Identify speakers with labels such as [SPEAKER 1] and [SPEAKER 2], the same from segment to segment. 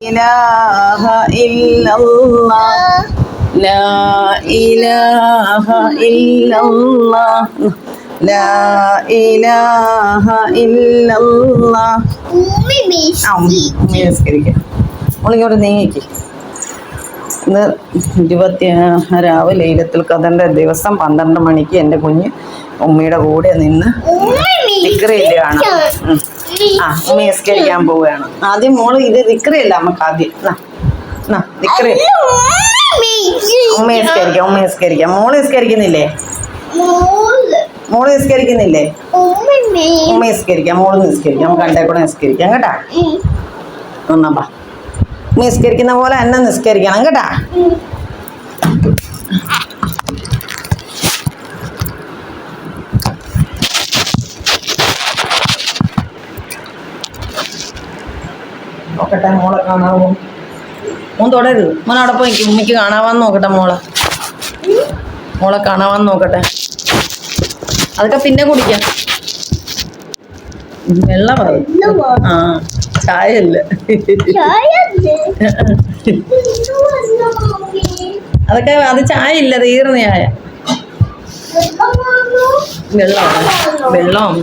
[SPEAKER 1] إله إلا الله لا إله إلا الله لا إله إلا الله
[SPEAKER 2] ഉമ്മി
[SPEAKER 1] ആ
[SPEAKER 2] മിസ്റ്റി
[SPEAKER 1] ഉമ്മി നിസ്കരിക്കാം നമ്മളിങ്ങോട്ട് നീങ്ങിക്ക് ഇന്ന് ഇരുപത്തി രാവിലെ ലൈലത്തുൽ ഖദറിന്റെ ദിവസം പന്ത്രണ്ട് മണിക്ക് എൻ്റെ കുഞ്ഞ് ഉമ്മയുടെ കൂടെ നിന്ന്
[SPEAKER 2] ഉമ്മി
[SPEAKER 1] ദിക്റയില് കാണാം ഉം. ആ ഉമ്മ നിസ്കരിക്കാൻ പോവുകയാണ്. ആദ്യം മോൾ ഇത് ദിക്റയല്ല നമുക്ക് ആദ്യം. നാ, നാ, ദിക്റ ഉമ്മ നിസ്കരിക്കാം ഉമ്മ നിസ്കരിക്കാം. മോൾ നിസ്കരിക്കുന്നില്ലേ? മോൾ. നിസ്കരിക്കുന്നില്ലേ? ഉമ്മ നിസ്കരിക്കാം മോൾ നിസ്കരിക്കാം നമുക്ക് കണ്ടേ കൂടെ നിസ്കരിക്കാം കേട്ടാ? ഒന്നാ നിസ്കരിക്കുന്ന പോലെ എന്നെ നിസ്കരിക്കണം കേട്ടാ? നോക്കട്ടെ മോളെ കാണാവോ? മോൻ തുടരുത്. മോൻ അവിടെ പോയി. ഉമ്മയ്ക്ക് കാണാവാന്ന് നോക്കട്ടെ മോളെ. മോളെ കാണാവാന്ന് നോക്കട്ടെ. അതൊക്കെ പിന്നെ കുടിക്കാം. വെള്ളം ആ ചായ അല്ല അതൊക്കെ അത് ചായ ഇല്ല തീർന്ന ചായ. വെള്ളം വെള്ളം.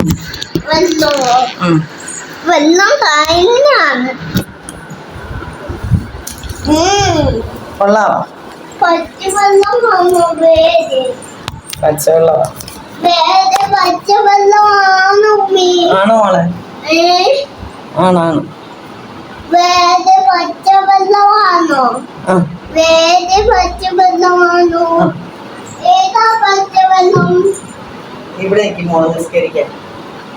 [SPEAKER 1] ഉം.
[SPEAKER 2] വെള്ളം പച്ചവെള്ളം. പച്ചവെള്ളമാണ്
[SPEAKER 1] ആണോ മോളെ? ആണാണ്
[SPEAKER 2] പച്ചവെള്ളമാണോ പച്ചവെള്ളമാണോ
[SPEAKER 1] ആ.
[SPEAKER 2] ഏതാ പച്ചവെള്ളം
[SPEAKER 1] ഇവിടെ നിൽക്കും മോളെ നിസ്കരിക്കാൻ.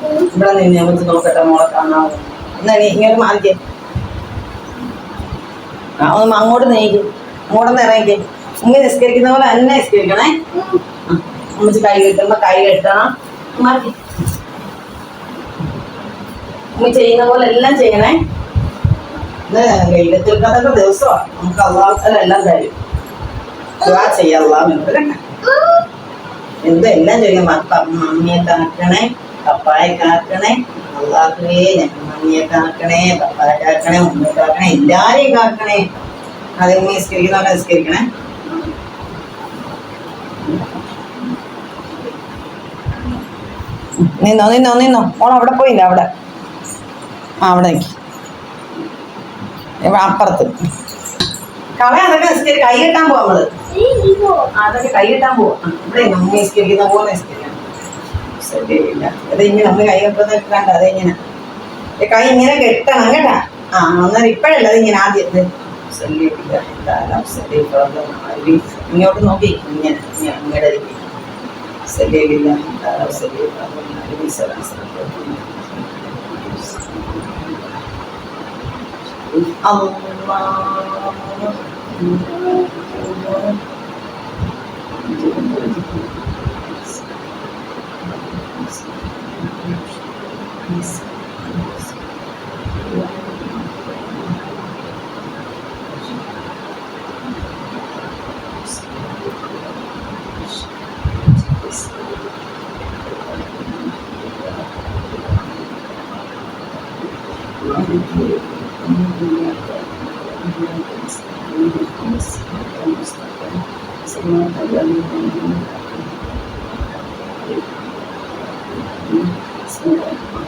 [SPEAKER 1] ഇവിടെ നിന്ന് ഞങ്ങൾക്ക് നോക്കട്ടെ മോളെ കാണാമോ എന്നാ നീ ഇങ്ങോട്ട് മാറിക്കേ ആ ഒന്ന് അങ്ങോട്ട് നീക്കും. അങ്ങോട്ട് നിന്ന് ഇറങ്ങിക്കേ. ഇങ്ങനെ നിസ്കരിക്കുന്ന പോലെ തന്നെ നിസ്കരിക്കണേ. ഉമ്മച്ച് കൈ കെട്ടുമ്പോ കൈ കെട്ടണം. മാറ്റി. ഉമ്മ ചെയ്യുന്ന പോലെ എല്ലാം ചെയ്യണേ. വെയിലത്തിൽ കഥയുടെ ദിവസമാണ്. നമുക്ക് അള്ളാഹത്തല എല്ലാം തരും. ചെയ്യാം അള്ളാഹ് എന്തെല്ലാം ചെയ്യണം? മമ്മിയെ കാക്കണേ പപ്പായ കാക്കണേ അള്ളാഹുവേ മമ്മിയെ കാക്കണേ പപ്പായ കാക്കണേ ഉമ്മയെ കാക്കണേ എല്ലാരെയും കാക്കണേ. അത് ഉമ്മ നിസ്കരിക്കുന്നവരെ നിസ്കരിക്കണേ? നിന്നോ നിന്നോ നിന്നോ. ഓൾ അവിടെ പോയില്ല അവിടെ? ആ അവിടെ അപ്പുറത്ത്. അതൊക്കെ നിസ്കരി കൈ കെട്ടാൻ പോവാ നമ്മൾ. അതൊക്കെ കൈ കെട്ടാൻ പോവാ. ഇവിടെ നിസ്കരിക്കുന്ന പോലെ ശരിയില്ല അത് ഇങ്ങനെ നമ്മൾ കൈ കെട്ടുന്ന കണ്ട അതിങ്ങനെ. കൈ ഇങ്ങനെ കെട്ടണം കേട്ടാ. ആ എന്നാൽ ഇപ്പോഴല്ല അതിങ്ങനെ ഇങ്ങനെ ആദ്യം ശല്യമില്ല ധാരാളം ശല്യം ഇങ്ങോട്ട് നോക്കി. ഇങ്ങനെ ഇങ്ങനെ ഇങ്ങടെ ഇരിക്കും. ശല്യമില്ല ധാരാളം ശല്യം